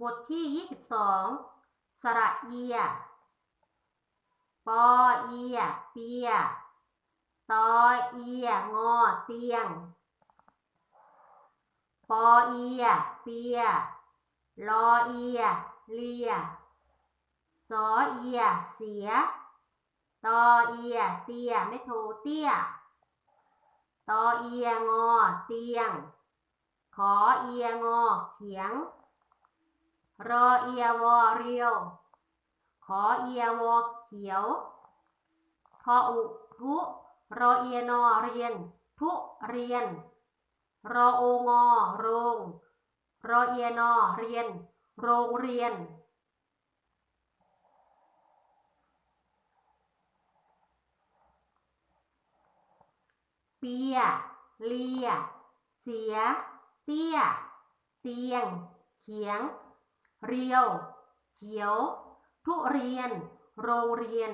บทที่ 22 สระเอีย ปอเอีย เปีย ตอเอีย งอ เตียง ปอเอีย เปีย ลอเอีย เลียสอเอีย เสีย ตอเอีย เตีย ไม่โทเตี้ย ตอเอีย งอ เตียง ขอเอีย งอ เขียง รอเอียวอเรียว ขอเอียวอเขียวทออุทุรอเอียนอเรียน ทุเรียน รอโองอโรง รอเอียนอเรียน โรงเรียนเปีย เลีย เสีย เตี้ย เตียง เขียง เรียว เขียว ทุเรียน โรงเรียน